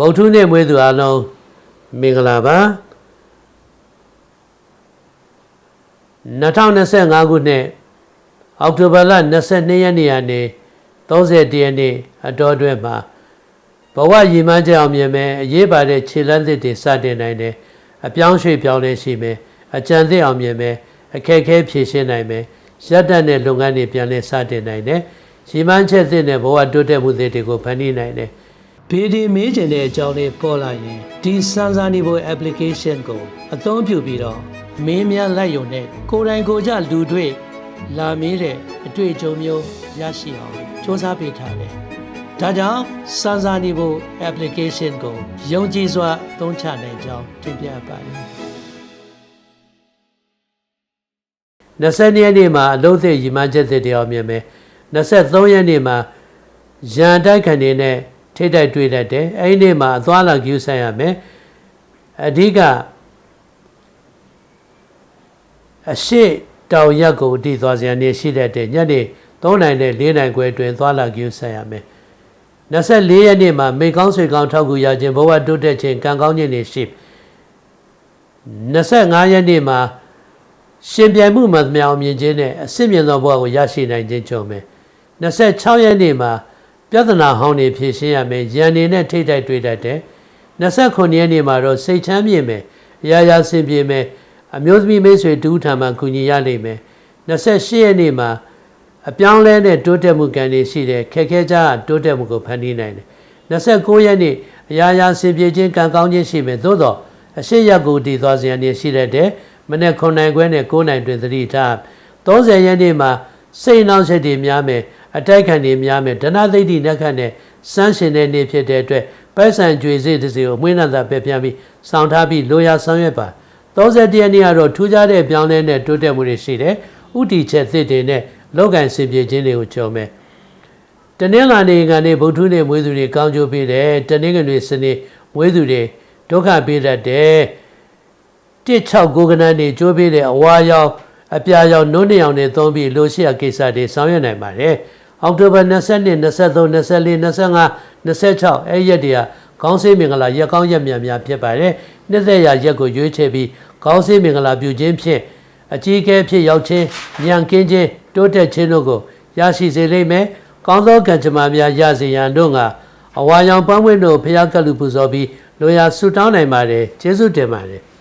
ဗုဒ္ဓနဲ့မွေးသူအလုံးမင်္ဂလာပါ2025ခုနှစ်အောက်တိုဘာလ22ရက်နေ့ကနေ30ရက်နေ့အတော်အတွင်းမှာဘဝရည်မှန်းချက်အောင်မြင်မယ်အရေးပါတဲ့ခြေလမ်းသစ်တွေစတင်နိုင်တယ်အပြောင်းရွှေ့ပြောင်းလဲရှိမယ်အကြံသစ်အောင်မြင်မယ်အခက်အခဲဖြေရှင်းနိုင်မယ်ရပ်တန့်တဲ့လုပ်ငန်းတွေပြန်လည်စတင်နိုင်တယ်ရည်မှန်းချက်သစ်နဲ့ဘဝတိုးတက်မှုသစ်တွေကိုဖန်တီးနိုင်တယ် ဗီဒီမေးချင်တဲ့အကြောင်းလေးပေါ်လာရင်ဒီစမ်းစာနေဖို့ application ကိုအသုံးပြုပြီးတော့မင်းများလိုက်ရုံနဲ့ကိုယ်တိုင်ကိုယ်ကြလူတွေ့လာမေးတဲ့အတွေ့အကြုံမျိုးရရှိအောင်စ조사ပေးထားတယ်။ဒါကြောင့်စမ်းစာနေဖို့ application ကိုယုံကြည်စွာသုံးချနိုင်ကြောင်းတင်ပြပါတယ်။20ရက်နေ့မှာအလုံးသစ်ရီမန်းချက်သစ်တရားမြင်မယ်။23ရက်နေ့မှာရန်တိုက်ခံနေနဲ့ ထိတိုက်တွေ့တတ်တယ်။အဲဒီနေ့မှာအသွားလာကျူးဆိုင်ရမယ်။အဓိကအရှိတောင်ရက်ကိုအတိသွားစရာနေရှိတတ်တယ်။ညနေ3နိုင်နဲ့4နိုင်ခွဲအတွင်းသွားလာကျူးဆိုင်ရမယ်။24ရက်နေ့မှာမေကောင်းဆွေကောင်းထောက်ကူရခြင်းဘဝတိုးတက်ခြင်းကံကောင်းခြင်းတွေရှိ25ရက်နေ့မှာရှင်ပြိုင်မှုမှသမျှအောင်မြင်ခြင်းနဲ့အစစ်မြင်သောဘဝကိုရရှိနိုင်ခြင်းကြုံမယ်26ရက်နေ့မှာ ပြဿနာဟောင်းတွေဖြေရှင်းရမယ်ရန်နေနဲ့ထိတ်တိုက်တွေ့တတ်တယ်29ရက်နေ့မှာတော့စိတ်ချမ်းမြေမယ်အရာရာဆင်ပြေမယ်အမျိုးသမီးမိတ်ဆွေတူးထံမှကူညီရလိမ့်မယ်28ရက်နေ့မှာအပြောင်းလဲတဲ့တိုးတက်မှုကံတွေရှိတယ်ခက်ခဲကြတိုးတက်မှုကိုဖန်တီးနိုင်တယ်29ရက်နေ့အရာရာဆင်ပြေခြင်းကံကောင်းခြင်းရှိမယ်သို့တော့အရှိရက်ကိုတည်သွားစရာနေရှိတတ်တယ်မနေ့9နိုင်ခွဲနဲ့9နိုင်တွင်သတိထား30ရက်နေ့မှာစိတ်နှောက်ချက်တွေများမယ် အတိုက်ခံတွေများမယ်ဒနာသိတိနက်ခတ်နဲ့စမ်းရှင်တဲ့နေ့ဖြစ်တဲ့အတွက်ပိုက်ဆံကြွေစေတစ်စီကိုမွေးနှံသာပဲပြန်ပြီးစောင့်ထားပြီးလိုရာဆောင်ရွက်ပါ31ရက်နေ့ကတော့ထူးခြားတဲ့ပြောင်းလဲတဲ့တိုးတက်မှုတွေရှိတယ်ဥတီချက်သစ်တွေနဲ့လောက်ကန်စင်ပြေခြင်းတွေကိုကြုံမယ်တနင်္လာနေ့ကနေဗုဒ္ဓနေ့မွေးသူတွေကောင်းကျိုးပေးတယ်တနင်္ဂနွေစနေမွေးသူတွေဒုက္ခပေးတတ်တယ်169ကနန်းနေကြိုးပေးတဲ့အဝါရောင်အပြာရောင်နုံးနေအောင်နဲ့သုံးပြီးလိုရှိရာကိစ္စတွေဆောင်ရွက်နိုင်ပါတယ်။ အောက်တိုဘာ22 23 24 25 26အဲ့ရက်တွေကခေါင်းဆေးမင်္ဂလာရက်ကောင်းရက်မြန်များဖြစ်ပါတယ်။နှစ်သက်ရာရက်ကိုရွေးချယ်ပြီးခေါင်းဆေးမင်္ဂလာပြုခြင်းဖြင့်အကြီးအကဲဖြစ်ရောက်ခြင်းဉာဏ်ကင်းခြင်းတိုးတက်ခြင်းတို့ကိုရရှိစေလိမ့်မယ်။ကောင်းသောကံကြမ္မာများရစေရန်တို့ကအဝါရောင်ပန်းပွင့်တို့ဖျားကလူပူဇော်ပြီးလိုရာဆုတောင်းနိုင်ပါတယ်။ကျေးဇူးတင်ပါတယ်။